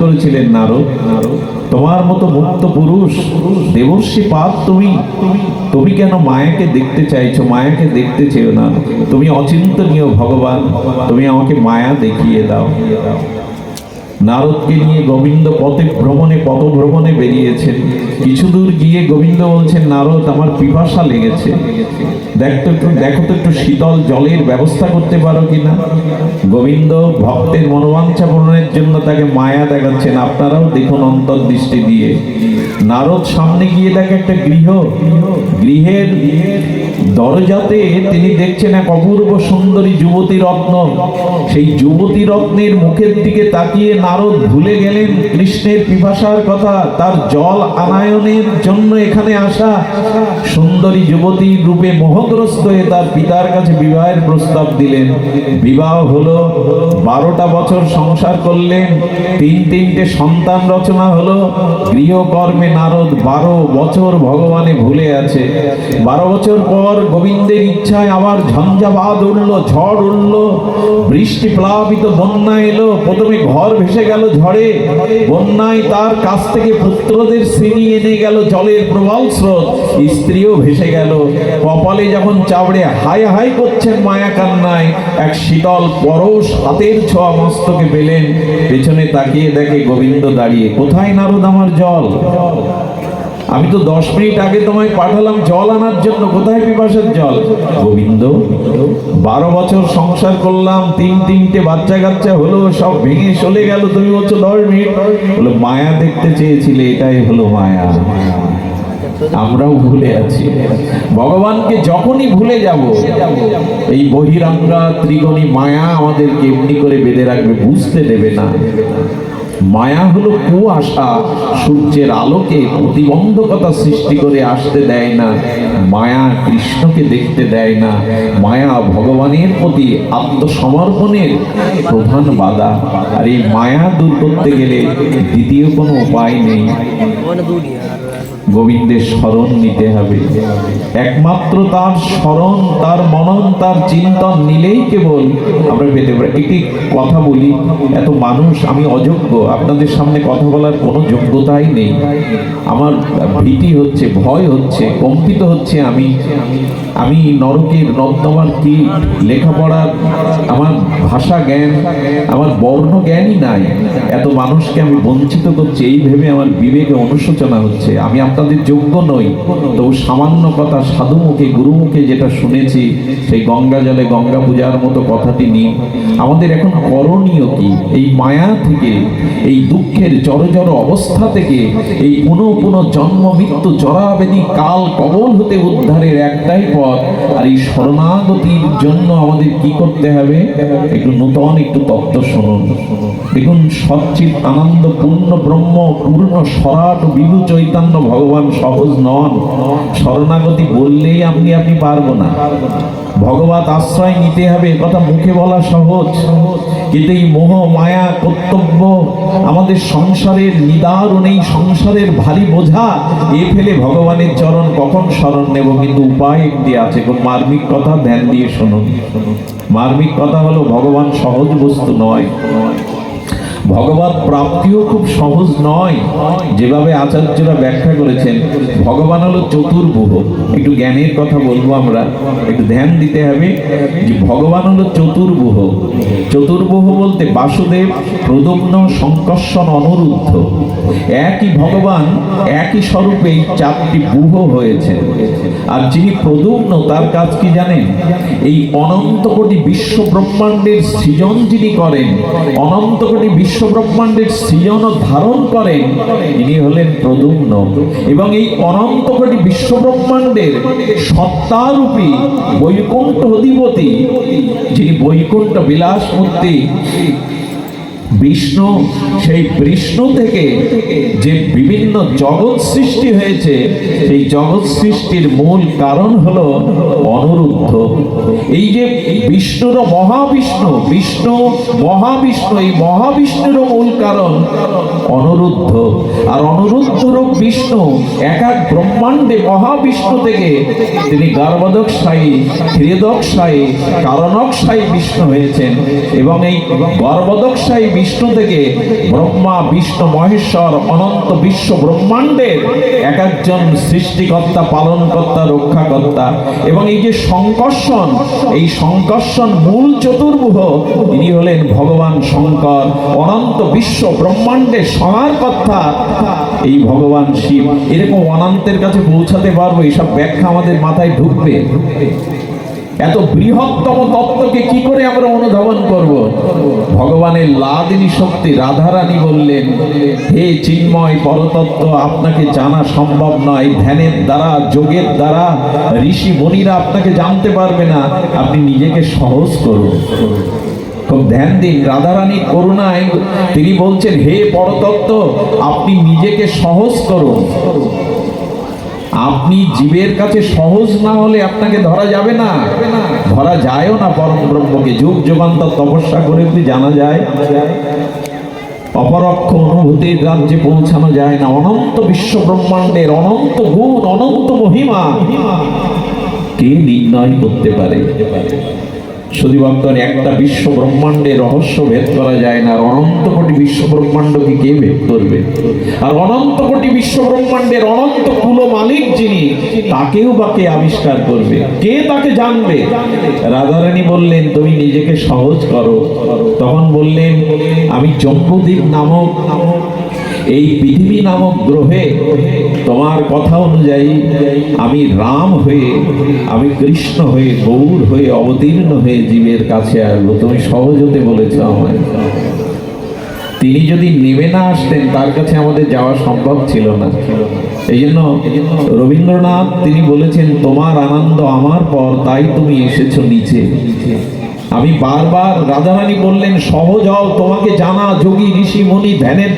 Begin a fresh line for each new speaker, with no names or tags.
করেছিলেন নারদ। তোমার মতো মুক্ত পুরুষ, দেবর্ষী পাপ তুমি। তুমি কেন মায়াকে দেখতে চাইছো? মায়াকে দেখতে চেও না। তুমি অচিন্তনীয় ভগবান। তুমি আমাকে মায়া দেখিয়ে দাও। নারদকে নিয়ে গোবিন্দ পথে ভ্রমণে পথ ভ্রমণে বেরিয়েছেন। কিছু দূর গিয়ে গোবিন্দ বলছেন, নারদ, আমার পিপাসা লেগেছে। দেখতো একটু, দেখো তো একটু শীতল জলের ব্যবস্থা করতে পারো কিনা? গোবিন্দ ভক্তের মনোবাঞ্ছা পূরণের জন্য তাকে মায়া দেখাচ্ছেন। আপনারাও দেখুন অন্তর্দৃষ্টি দিয়ে। নারদ সামনে গিয়ে দেখে একটা গৃহ। গৃহের দরজাতে তিনি দেখছেন এক অপূর্ব সুন্দরী যুবতী রত্ন। সেই যুবতী রত্নের মুখের দিকে তাকিয়ে নারদ ভুলে গেলেন কৃষ্ণের পিপাসার কথা, তার জল আনায়নের জন্য এখানে আসা। সুন্দরী যুবতী রূপে মোহগ্রস্ত হয়ে তার পিতার কাছে বিবাহের প্রস্তাব দিলেন। বিবাহ হলো, বারোটা বছর সংসার করলেন, তিন তিনটে সন্তান রচনা হলো, গৃহকর্মে নারদ বারো বছর ভগবানে ভুলে আছে। বারো বছর পর গোবিন্দের ইচ্ছায় আবার ঝঞ্ঝাবাদ উঠল ঝড় উঠল বৃষ্টি প্লাবিত বন্যা এলো, প্রথমে ঘর ভেসে গেল ঝড়ে, বন্যায় তার কাছ থেকে পুত্রদের শ্রেণি এনে গেল জলের প্রবল স্রোত, স্ত্রীও ভেসে গেল। কপালে যখন চাবড়ে হাই হাই করছেন মায়া কান্নায়, এক শীতল পরশ হাতের ছোঁয়া মস্তকে পেলেন, পেছনে তাকিয়ে দেখে গোবিন্দ দাঁড়িয়ে, কোথায় নারদ আমার জল? আমি তো দশ মিনিট আগে তোমায় পাঠালাম জল আনার জন্য। কোথায় পিপাসার জল? গোবিন্দ, বারো বছর সংসার করলাম, তিন তিনটে বাচ্চা কাচ্চা হলো, সব ভেঙে চলে গেল। তুমি বলছো দশ মিনিট। বলো, মায়া দেখতে চেয়েছিলে, এটাই হলো মায়া। আমরাও ভুলে আছি। ভগবানকে যখনই ভুলে যাব, এই বহিরাঙ্গা ত্রিগণী মায়া আমাদেরকে এমনি করে বেঁধে রাখবে, বুঝতে দেবে না। মায়া হলো কুয়াশা, সূর্যের আলোকে প্রতিবন্ধকতা সৃষ্টি করে আসতে দেয় না, মায়া কৃষ্ণকে দেখতে দেয় না, মায়া ভগবানের প্রতি আত্মসমর্পণের প্রধান বাধা। আর এই মায়া দূর করতে গেলে দ্বিতীয় কোনো উপায় নেই। গোবিন্দের স্মরণ নিতে হবে। একমাত্র তার স্মরণ, তার মনন, তার চিন্তন নিলেই কেবল আমরা পেতে পারি। একটি কথা বলি, এত মানুষ, আমি অযোগ্য, আপনাদের সামনে কথা বলার কোনো যোগ্যতাই নেই। আমার ভীতি হচ্ছে, ভয় হচ্ছে, কম্পিত হচ্ছে আমি। আমি নরকের নর্দমার কি লেখাপড়ার আমার ভাষা জ্ঞান, আমার বর্ণ জ্ঞানই নাই। এত মানুষকে আমি বঞ্চিত করছি, এই ভেবে আমার বিবেকে অনুশোচনা হচ্ছে। আমি আপনাদের যোগ্য নই তো সামান্য কথা সাধু মুখে গুরু মুখে যেটা শুনেছি, সেই গঙ্গা জলে গঙ্গা পূজার মতো কথাটি নিয়ে আমাদের এখন করণীয় কি? এই মায়া থেকে, এই দুঃখের জড় জড় অবস্থা থেকে, এই পুনঃ পুনঃ জন্ম, মৃত্যু, জরাবেদী, কাল, কবল হতে উদ্ধারের একটাই পথ। আর এই শরণাগতির জন্য আমাদের কি করতে হবে? একটু নূতন একটু তত্ত্ব শুনুন। দেখুন সচ্চিত আনন্দ পূর্ণ ব্রহ্ম পূর্ণ সরাট, বিভু চৈতন্য ভগবান সহজ নন। শরণাগতি বললেই আপনি আপনি পারব না। ভগবত আশ্রয় নিতে হবে কথা মুখে বলা সহজ। কিন্তু এই মোহ, মায়া, কর্তব্য আমাদের সংসারের নিদারুণ এই সংসারের ভারী বোঝা, এ ফেলে ভগবানের চরণ কখন স্মরণ নেব? কিন্তু উপায় একটি আছে। কোন মার্মিক কথা, ধ্যান দিয়ে শোনো মার্মিক কথা হলো, ভগবান সহজ বস্তু নয়। ভগবত প্রাপ্তিও খুব সহজ নয়। যেভাবে আচার্যরা ব্যাখ্যা করেছেন, ভগবান হলো চতুর্ভুহ একটু জ্ঞানের কথা বলব আমরা, একটু ধ্যান দিতে হবে যে ভগবান হলো চতুর্ভুহ চতুর্ভুহ বলতে বাসুদেব প্রদম্ন সংকর্ষণ, অনুরুদ্ধ। একই ভগবান, একই স্বরূপে এই চারটি বুহ হয়েছে। আর যিনি প্রদম্ন তার কাজ কি জানেন? এই অনন্ত কোটি বিশ্ব ব্রহ্মাণ্ডের সৃজন যিনি করেন, অনন্ত কোটি বিশ্ব ব্রহ্মাণ্ডের সৃজন ধারণ করেন, তিনি হলেন প্রদুম্ন এবং এই অনন্ত কোটি বিশ্ব ব্রহ্মাণ্ডের সত্তারূপী বৈকুণ্ঠ অধিপতি, যিনি বৈকুণ্ঠ বিলাসমূর্তি বিষ্ণু, সেই বিষ্ণু থেকে যে বিভিন্ন জগৎ সৃষ্টি হয়েছে, সেই জগৎ সৃষ্টির মূল কারণ হলো অনুরুদ্ধ। এই যে বিষ্ণুর মহাবিষ্ণু, বিষ্ণু, মহাবিষ্ণু, এই মহাবিষ্ণুর মূল কারণ অনুরুদ্ধ। আর অনুরুদ্ধ রূপ বিষ্ণু এক এক ব্রহ্মাণ্ডে মহাবিষ্ণু থেকে তিনি গর্ভদক সায়ী হৃদক সায়ী কারণক সায়ী বিষ্ণু হয়েছেন। এবং এই গর্ভদক সায়ী বিষ্ণু থেকে ব্রহ্মা, বিষ্ণু, মহেশ্বর, অনন্ত বিশ্ব ব্রহ্মাণ্ডের এক একজন সৃষ্টিকর্তা, পালনকর্তা, রক্ষাকর্তা এবং এই যে সংকর্ষণ, এই সংকর্ষণ মূল চতুর্ভুহ ইনি হলেন ভগবান শঙ্কর, অনন্ত বিশ্ব ব্রহ্মাণ্ডের সমারকর্তা এই ভগবান শিব। এরকম অনন্তের কাছে পৌঁছাতে পারব এইসব ব্যাখ্যা আমাদের মাথায় ঢুকবে। এত বৃহত্তম তত্ত্বকে কি করে আমরা অনুধাবন করব? ভগবানের লাদিনী শক্তি রাধারানী বললেন, হে চিন্ময় পরতত্ত্ব, আপনাকে জানা সম্ভব নয়। ধ্যানের দ্বারা, যোগের দ্বারা, ঋষি মুনিরা আপনাকে জানতে পারবে না। আপনি নিজেকে সহজ করুন। খুব ধ্যান দিন রাধারানী করুণায় তিনি বলছেন, হে পরতত্ত্ব, আপনি নিজেকে সহজ করুন। আপনি জীবের কাছে সহজ না হলে আপনাকে ধরা যাবে না। ধরা যায়ও না পরম ব্রহ্মকে। যুগ যুগান্তর তপস্যা করে জানা যায়, অপরক্ষ অনুভূতির রাজ্যে পৌঁছানো যায় না। অনন্ত বিশ্ব ব্রহ্মাণ্ডের অনন্ত গুণ, অনন্ত মহিমা কে নির্ণয় করতে পারে? শুধু ভক্তর একটা বিশ্ব ব্রহ্মাণ্ডের রহস্য ভেদ করা যায় না, আর অনন্ত কোটি বিশ্ব ব্রহ্মাণ্ডকে কে ভেদ করবে? আর অনন্ত কোটি বিশ্ব ব্রহ্মাণ্ডের অনন্ত কুল মালিক যিনি, তাকেও বা কে আবিষ্কার করবে? কে তাকে জানবে? রাধারানী বললেন, তুমি নিজেকে সহজ করো। তখন বললেন, আমি জম্বুদ্বীপ নামক এই পৃথিবী নামক গ্রহে তোমার কথা অনুযায়ী আমি রাম হয়ে, আমি কৃষ্ণ হয়ে, গৌর হয়ে, অবতীর্ণ হয়ে জীবের কাছে আসব তুমি সহজ হতে বলেছ আমায়। তিনি যদি নেমে না আসতেন, তার কাছে আমাদের যাওয়া সম্ভব ছিল না। এই জন্য রবীন্দ্রনাথ তিনি বলেছেন, তোমার আনন্দ আমার পর, তাই তুমি এসেছ নিচে আমি বারবার রাধারানী বললেন, সহজ হও, তোমাকে জানা যোগী, ঋষি, মুনি, ধ্যানের